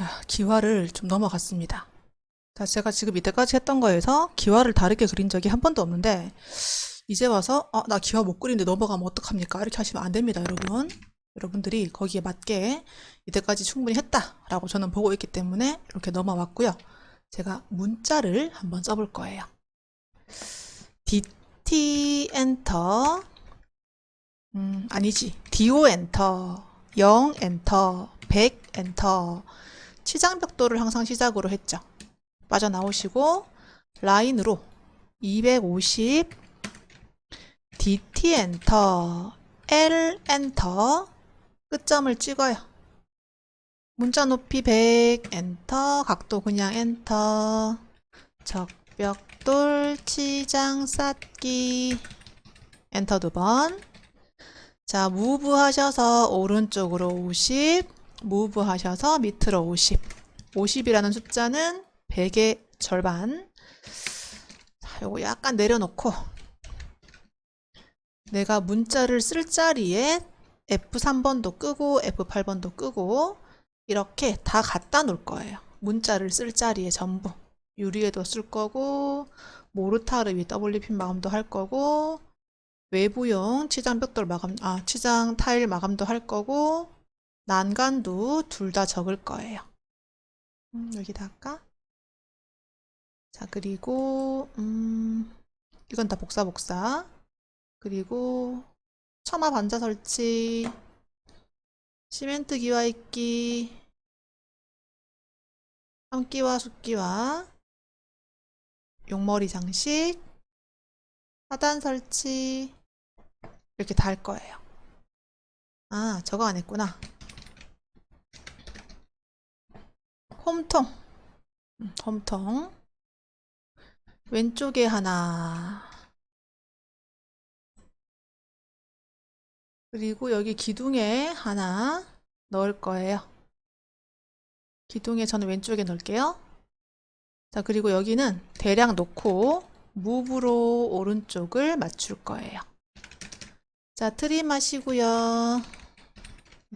자, 기와를 좀 넘어갔습니다. 자, 제가 지금 이때까지 했던 거에서 기와를 다르게 그린 적이 한 번도 없는데, 이제 와서, 어, 나 기와 못 그리는데 넘어가면 어떡합니까? 이렇게 하시면 안 됩니다, 여러분. 여러분들이 거기에 맞게 이때까지 충분히 했다라고 저는 보고 있기 때문에 이렇게 넘어왔고요. 제가 문자를 한번 써볼 거예요. DT 엔터, 음, 아니지. DO 엔터, 0 엔터, 100 엔터. 치장벽도를 항상 시작으로 했죠. 빠져나오시고 라인으로 250 DT 엔터, L 엔터 끝점을 찍어요. 문자 높이 100 엔터, 각도 그냥 엔터. 적벽돌 치장 쌓기 엔터 두 번. 자, 무브 하셔서 오른쪽으로 50, 무브 하셔서 밑으로 50. 50이라는 숫자는 100의 절반. 자, 요거 약간 내려놓고 내가 문자를 쓸 자리에 F3번도 끄고 F8번도 끄고 이렇게 다 갖다 놓을 거예요. 문자를 쓸 자리에 전부. 유리에도 쓸 거고 모르타르 위 WP 마감도 할 거고 외부용 치장 벽돌 마감, 아, 치장 타일 마감도 할 거고, 난간도 둘 다 적을 거예요. 음, 여기다 할까? 자, 그리고, 음, 이건 다 복사, 복사. 그리고, 처마 반자 설치, 시멘트 기와 있기, 함기와 숫기와, 용머리 장식, 하단 설치, 이렇게 다 할 거예요. 아, 저거 안 했구나. 홈통. 음, 홈통. 왼쪽에 하나. 그리고 여기 기둥에 하나 넣을 거예요. 기둥에 저는 왼쪽에 넣을게요. 자, 그리고 여기는 대략 놓고 무브로 오른쪽을 맞출 거예요. 자, 트림 하시고요.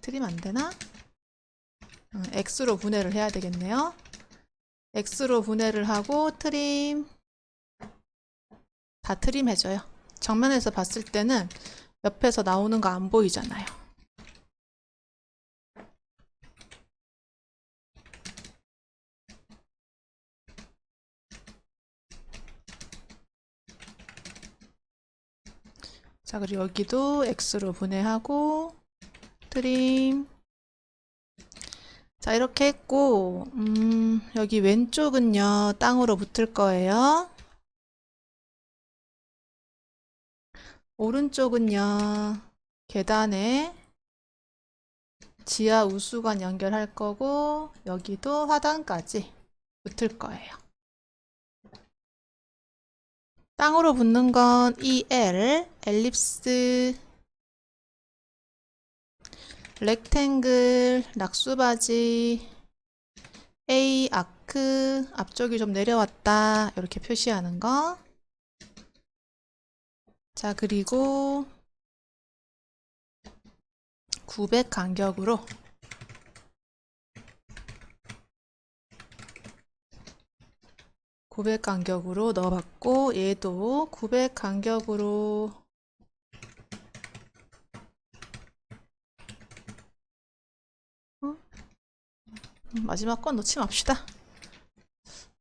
트림 안 되나? 음, X로 분해를 해야 되겠네요. X로 분해를 하고 트림 다 트림 해줘요. 정면에서 봤을 때는 옆에서 나오는 거 안 보이잖아요. 자, 그리고 여기도 X로 분해하고 트림 자, 이렇게 했고 음, 여기 왼쪽은요 땅으로 붙을 거예요. 오른쪽은요 계단에 지하 우수관 연결할 거고 여기도 화단까지 붙을 거예요. 땅으로 붙는 건 EL, 엘립스, 렉탱글, 낙수바지, A, 아크, 앞쪽이 좀 내려왔다. 이렇게 표시하는 거. 자, 그리고 900 간격으로 900 간격으로 넣어봤고 얘도 900 간격으로 마지막 건 넣지 맙시다.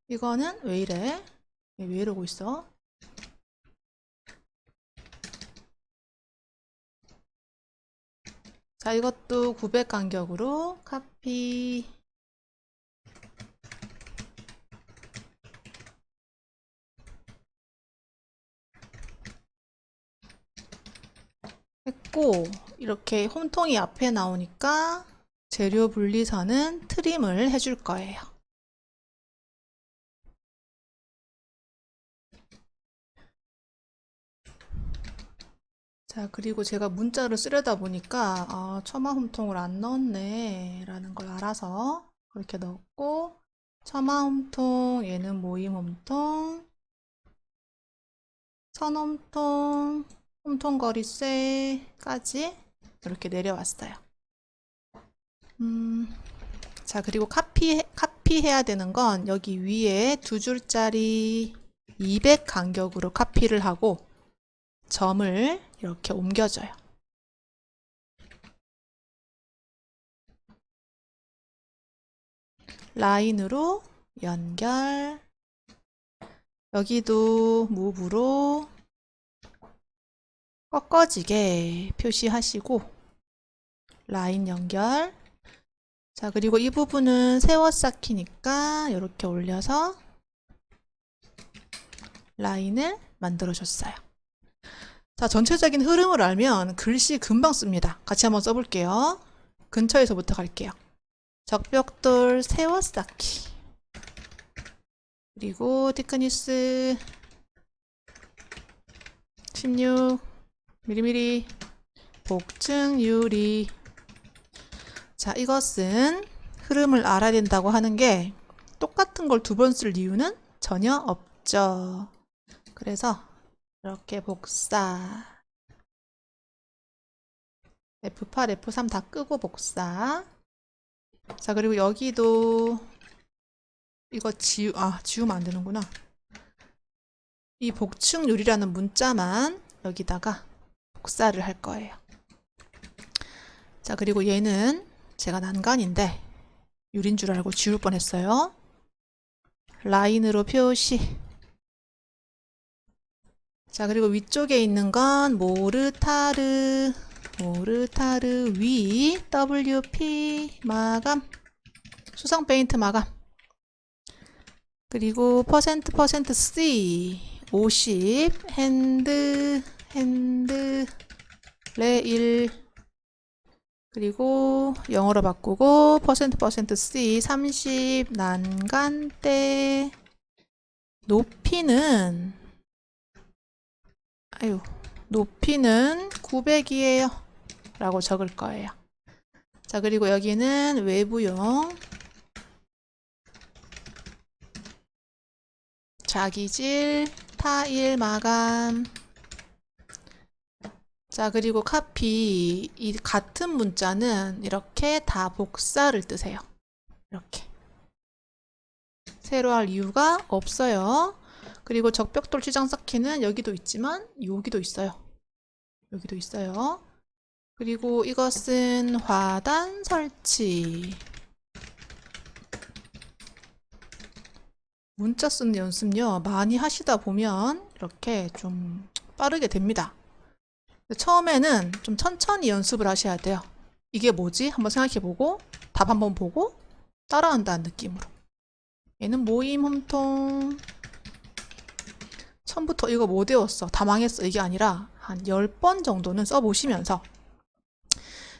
이거는 왜 이래? 얘왜 이러고 있어? 자, 이것도 900 간격으로 카피 했고 이렇게 홈통이 앞에 나오니까 재료 분리선은 트림을 해줄 거예요. 자, 그리고 제가 문자를 쓰려다 보니까 아, 처마 홈통을 안 넣었네 라는 걸 알아서 그렇게 넣었고 처마 홈통, 얘는 모임 홈통, 선 홈통, 홈통거리쇠까지 이렇게 내려왔어요. 음, 자, 그리고 카피, 카피해야 되는 건 여기 위에 두 줄짜리 200 간격으로 카피를 하고 점을 이렇게 옮겨줘요. 라인으로 연결. 여기도 무브로 꺾어지게 표시하시고 라인 연결. 자, 그리고 이 부분은 세워 쌓기니까 이렇게 올려서 라인을 만들어 줬어요. 자, 전체적인 흐름을 알면 글씨 금방 씁니다. 같이 한번 써볼게요. 근처에서부터 갈게요. 적벽돌 세워 쌓기. 그리고 티크니스 16 미리미리 복층 유리 자, 이것은 흐름을 알아야 된다고 하는 게 똑같은 걸 두 번 쓸 이유는 전혀 없죠. 그래서 이렇게 복사 F8, F3 다 끄고 복사 자, 그리고 여기도 이거 지우, 아, 지우면 안 되는구나. 이 복층유리라는 문자만 여기다가 복사를 할 거예요. 자, 그리고 얘는 제가 난간인데 유리인 줄 알고 지울 뻔했어요. 라인으로 표시. 자, 그리고 위쪽에 있는 건 모르타르, 모르타르 위, WP 마감, 수성 페인트 마감. 그리고 퍼센트 퍼센트 C 50 핸드 핸드 레일 그리고 영어로 바꾸고 퍼센트 퍼센트 C 30 난간대 높이는 아유 높이는 900이에요 라고 적을 거예요. 자 그리고 여기는 외부용 자기질 타일 마감 자, 그리고 카피. 이 같은 문자는 이렇게 다 복사를 뜨세요. 이렇게. 새로 할 이유가 없어요. 그리고 적벽돌 치장 쌓기는 여기도 있지만 여기도 있어요. 여기도 있어요. 그리고 이것은 화단 설치. 문자 쓰는 연습요. 많이 하시다 보면 이렇게 좀 빠르게 됩니다. 처음에는 좀 천천히 연습을 하셔야 돼요. 이게 뭐지? 한번 생각해보고 답 한번 보고 따라한다는 느낌으로. 얘는 모임 홈통. 처음부터 이거 못 외웠어. 다 망했어. 이게 아니라 한 10번 정도는 써보시면서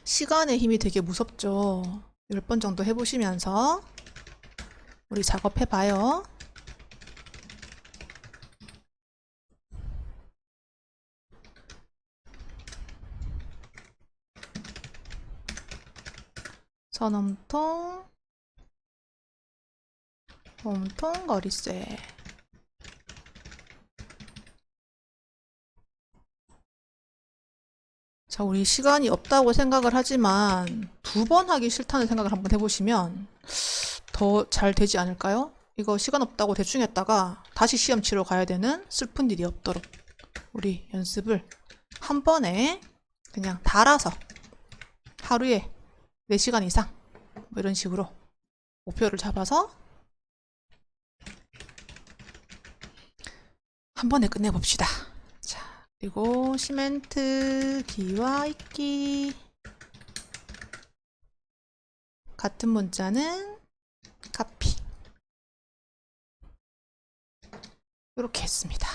시간의 힘이 되게 무섭죠. 10번 정도 해보시면서 우리 작업해봐요. 선홈통, 홈통 거리쇠. 자, 우리 시간이 없다고 생각을 하지만 두 번 하기 싫다는 생각을 한번 해보시면 더 잘 되지 않을까요? 이거 시간 없다고 대충 했다가 다시 시험 치러 가야 되는 슬픈 일이 없도록 우리 연습을 한 번에 그냥 달아서 하루에 4시간 이상 뭐 이런 식으로 목표를 잡아서 한 번에 끝내봅시다. 자, 그리고 시멘트 기와 있기 같은 문자는 카피 이렇게 했습니다.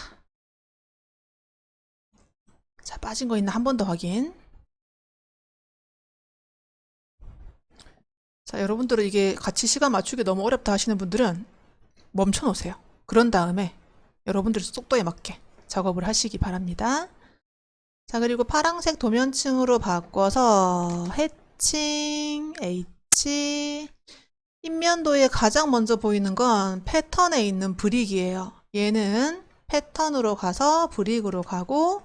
자, 빠진 거 있나 한 번 더 확인. 자, 여러분들은 이게 같이 시간 맞추기 너무 어렵다 하시는 분들은 멈춰 놓으세요. 그런 다음에 여러분들의 속도에 맞게 작업을 하시기 바랍니다. 자, 그리고 파랑색 도면층으로 바꿔서 해칭, H, 인면도에 가장 먼저 보이는 건 패턴에 있는 브릭이에요. 얘는 패턴으로 가서 브릭으로 가고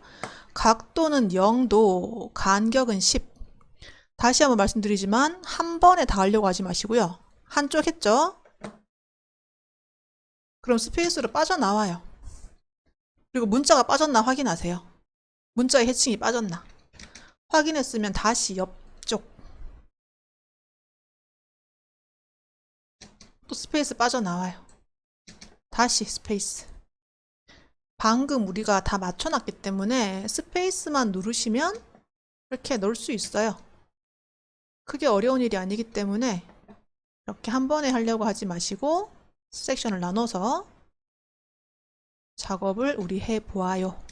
각도는 0도, 간격은 10. 다시 한번 말씀드리지만 한 번에 다 하려고 하지 마시고요. 한쪽 했죠? 그럼 스페이스로 빠져나와요. 그리고 문자가 빠졌나 확인하세요. 문자의 해칭이 빠졌나. 확인했으면 다시 옆쪽 또 스페이스 빠져나와요. 다시 스페이스. 방금 우리가 다 맞춰놨기 때문에 스페이스만 누르시면 이렇게 넣을 수 있어요. 크게 어려운 일이 아니기 때문에 이렇게 한 번에 하려고 하지 마시고 섹션을 나눠서 작업을 우리 해 보아요.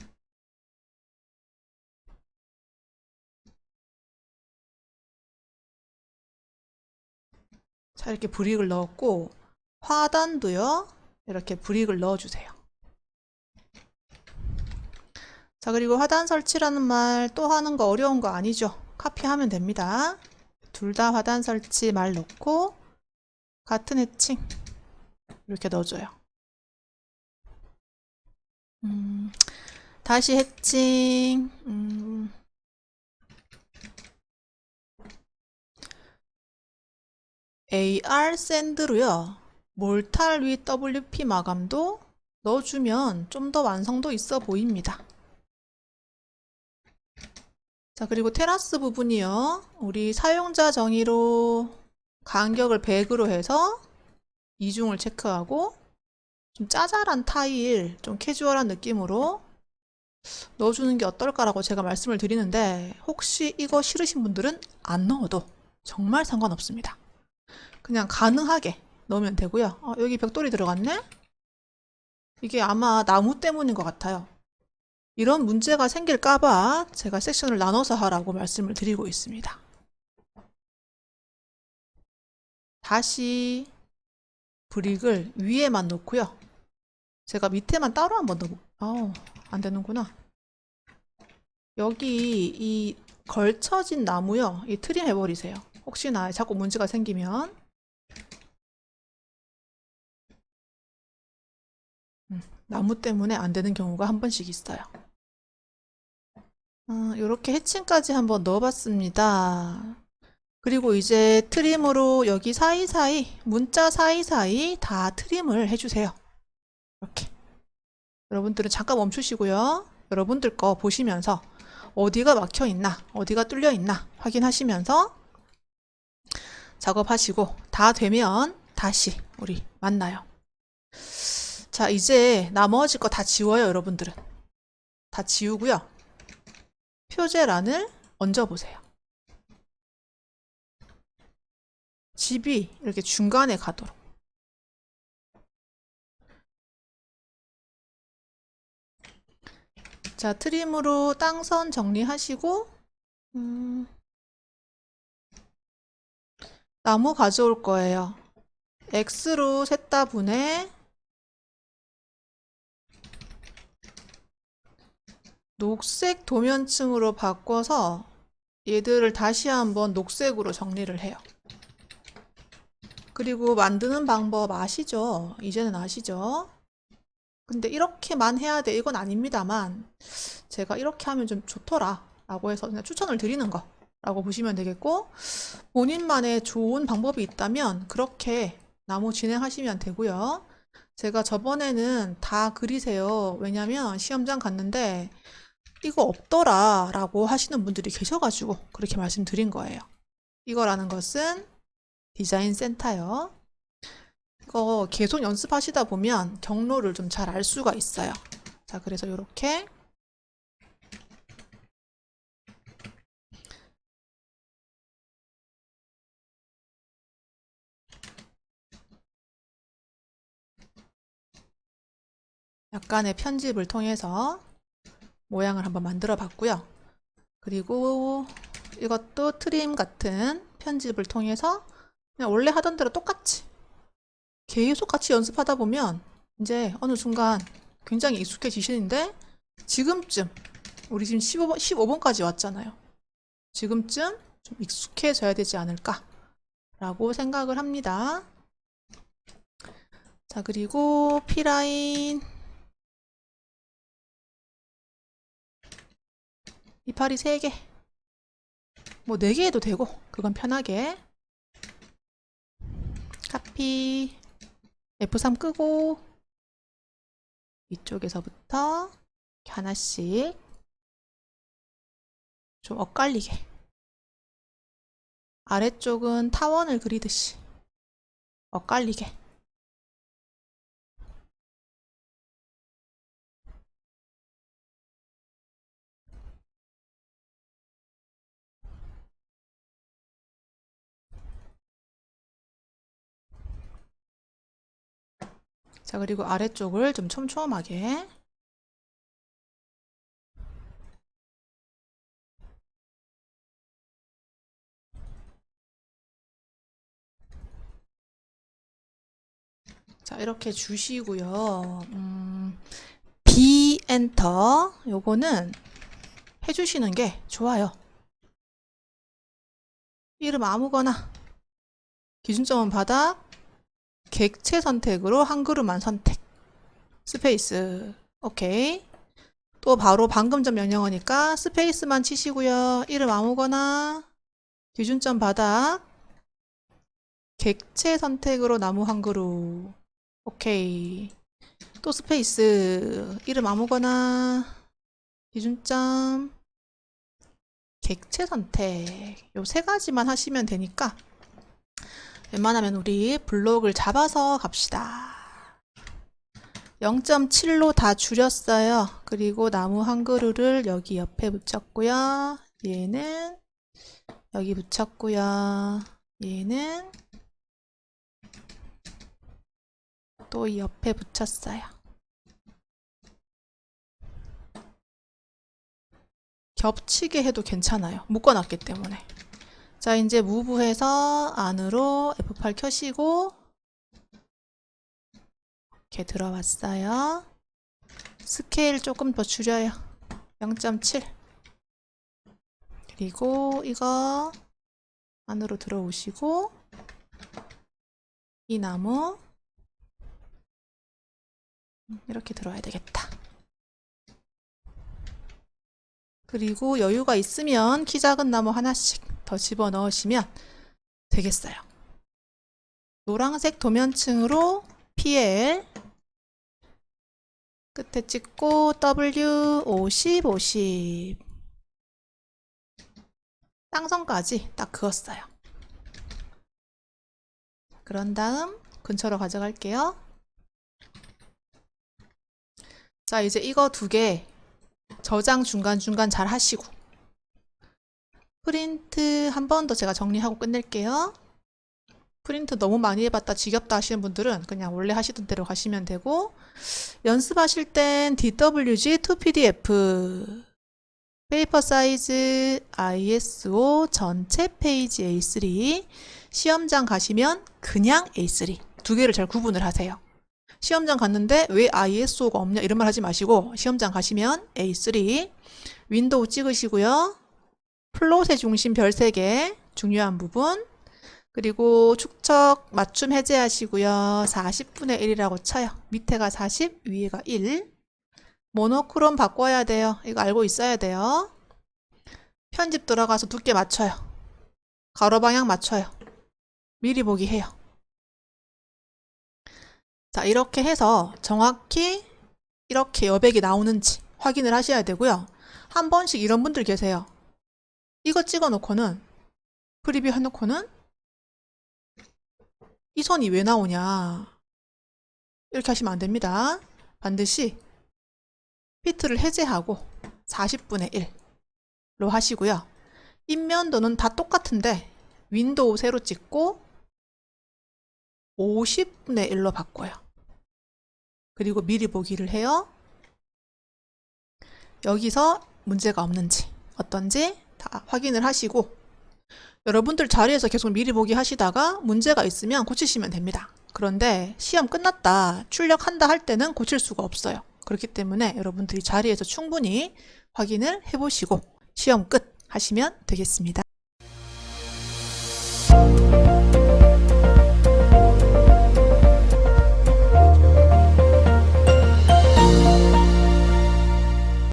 자, 이렇게 브릭을 넣었고 화단도요. 이렇게 브릭을 넣어주세요. 자, 그리고 화단 설치라는 말 또 하는 거 어려운 거 아니죠? 카피하면 됩니다. 둘 다 화단 설치 말 넣고 같은 해칭 이렇게 넣어줘요. 음, 다시 해칭 음, AR 샌드로요. 몰탈 위 WP 마감도 넣어주면 좀 더 완성도 있어 보입니다. 자, 그리고 테라스 부분이요. 우리 사용자 정의로 간격을 100으로 해서 이중을 체크하고 좀 짜잘한 타일, 좀 캐주얼한 느낌으로 넣어주는 게 어떨까라고 제가 말씀을 드리는데 혹시 이거 싫으신 분들은 안 넣어도 정말 상관없습니다. 그냥 가능하게 넣으면 되고요. 어, 여기 벽돌이 들어갔네? 이게 아마 나무 때문인 것 같아요. 이런 문제가 생길까봐 제가 섹션을 나눠서 하라고 말씀을 드리고 있습니다. 다시 브릭을 위에만 놓고요. 제가 밑에만 따로 한번 넣어. 안 되는구나. 여기 이 걸쳐진 나무요. 이 트림 해버리세요. 혹시나 자꾸 문제가 생기면. 음, 나무 때문에 안 되는 경우가 한 번씩 있어요. 이렇게 해칭까지 한번 넣어봤습니다. 그리고 이제 트림으로 여기 사이사이, 문자 사이사이 다 트림을 해주세요. 이렇게. 여러분들은 잠깐 멈추시고요. 여러분들 거 보시면서 어디가 막혀 있나, 어디가 뚫려 있나 확인하시면서 작업하시고 다 되면 다시 우리 만나요. 자, 이제 나머지 거 다 지워요, 여러분들은. 다 지우고요. 표제란을 얹어보세요. 집이 이렇게 중간에 가도록. 자, 트림으로 땅선 정리하시고, 음, 나무 가져올 거예요. X로 셋다 분해, 녹색 도면층으로 바꿔서 얘들을 다시 한번 녹색으로 정리를 해요. 그리고 만드는 방법 아시죠? 이제는 아시죠? 근데 이렇게만 해야 돼. 이건 아닙니다만 제가 이렇게 하면 좀 좋더라 라고 해서 그냥 추천을 드리는 거 라고 보시면 되겠고 본인만의 좋은 방법이 있다면 그렇게 나무 진행하시면 되고요. 제가 저번에는 다 그리세요. 왜냐면 시험장 갔는데 이거 없더라 라고 하시는 분들이 계셔가지고 그렇게 말씀드린 거예요. 이거라는 것은 디자인 센터요. 이거 계속 연습하시다 보면 경로를 좀 잘 알 수가 있어요. 자, 그래서 이렇게 약간의 편집을 통해서 모양을 한번 만들어 봤고요. 그리고 이것도 트림 같은 편집을 통해서 그냥 원래 하던 대로 똑같이 계속 같이 연습하다 보면 이제 어느 순간 굉장히 익숙해지시는데 지금쯤 우리 지금 15번, 15번까지 왔잖아요. 지금쯤 좀 익숙해져야 되지 않을까 라고 생각을 합니다. 자, 그리고 P라인 이파리 3개. 뭐 4개 해도 되고 그건 편하게. 카피. F3 끄고 이쪽에서부터 하나씩 좀 엇갈리게. 아래쪽은 타원을 그리듯이 엇갈리게 자, 그리고 아래쪽을 좀 촘촘하게. 자, 이렇게 주시고요. 음, B 엔터. 요거는 해주시는 게 좋아요. 이름 아무거나. 기준점은 바닥. 객체 선택으로 한 그룹만 선택. 스페이스. 오케이. 또 바로 방금 전 명령어니까 스페이스만 치시고요. 이름 아무거나. 기준점 바닥. 객체 선택으로 나무 한 그룹. 오케이. 또 스페이스. 이름 아무거나. 기준점. 객체 선택. 요 세 가지만 하시면 되니까 웬만하면 우리 블록을 잡아서 갑시다. 0.7로 다 줄였어요. 그리고 나무 한 그루를 여기 옆에 붙였고요. 얘는 여기 붙였고요. 얘는 또 이 옆에 붙였어요. 겹치게 해도 괜찮아요. 묶어놨기 때문에. 자, 이제 무브해서 안으로 F8 켜시고 이렇게 들어왔어요. 스케일 조금 더 줄여요. 0.7 그리고 이거 안으로 들어오시고 이 나무 이렇게 들어와야 되겠다. 그리고 여유가 있으면 키 작은 나무 하나씩 더 집어 넣으시면 되겠어요. 노란색 도면층으로 PL 끝에 찍고 W 50, 50 땅선까지 딱 그었어요. 그런 다음 근처로 가져갈게요. 자, 이제 이거 두 개 저장 중간중간 잘 하시고 프린트 한 번 더 제가 정리하고 끝낼게요. 프린트 너무 많이 해봤다 지겹다 하시는 분들은 그냥 원래 하시던 대로 가시면 되고 연습하실 땐 DWG 2PDF 페이퍼 사이즈 ISO 전체 페이지 A3 시험장 가시면 그냥 A3 두 개를 잘 구분을 하세요. 시험장 갔는데 왜 ISO가 없냐 이런 말 하지 마시고 시험장 가시면 A3 윈도우 찍으시고요. 플롯의 중심 별 3개 중요한 부분 그리고 축척 맞춤 해제하시고요. 40분의 1이라고 쳐요. 밑에가 40, 위에가 1. 모노크롬 바꿔야 돼요. 이거 알고 있어야 돼요. 편집 들어가서 두께 맞춰요. 가로 방향 맞춰요. 미리 보기 해요. 자, 이렇게 해서 정확히 이렇게 여백이 나오는지 확인을 하셔야 되고요. 한 번씩 이런 분들 계세요. 이거 찍어 놓고는 프리뷰 해놓고는 이 선이 왜 나오냐 이렇게 하시면 안 됩니다. 반드시 피트를 해제하고 40분의 1로 하시고요. 인면도는 다 똑같은데 윈도우 새로 찍고 50분의 1로 바꿔요. 그리고 미리 보기를 해요. 여기서 문제가 없는지 어떤지 다 확인을 하시고 여러분들 자리에서 계속 미리 보기 하시다가 문제가 있으면 고치시면 됩니다. 그런데 시험 끝났다, 출력한다 할 때는 고칠 수가 없어요. 그렇기 때문에 여러분들이 자리에서 충분히 확인을 해보시고 시험 끝 하시면 되겠습니다.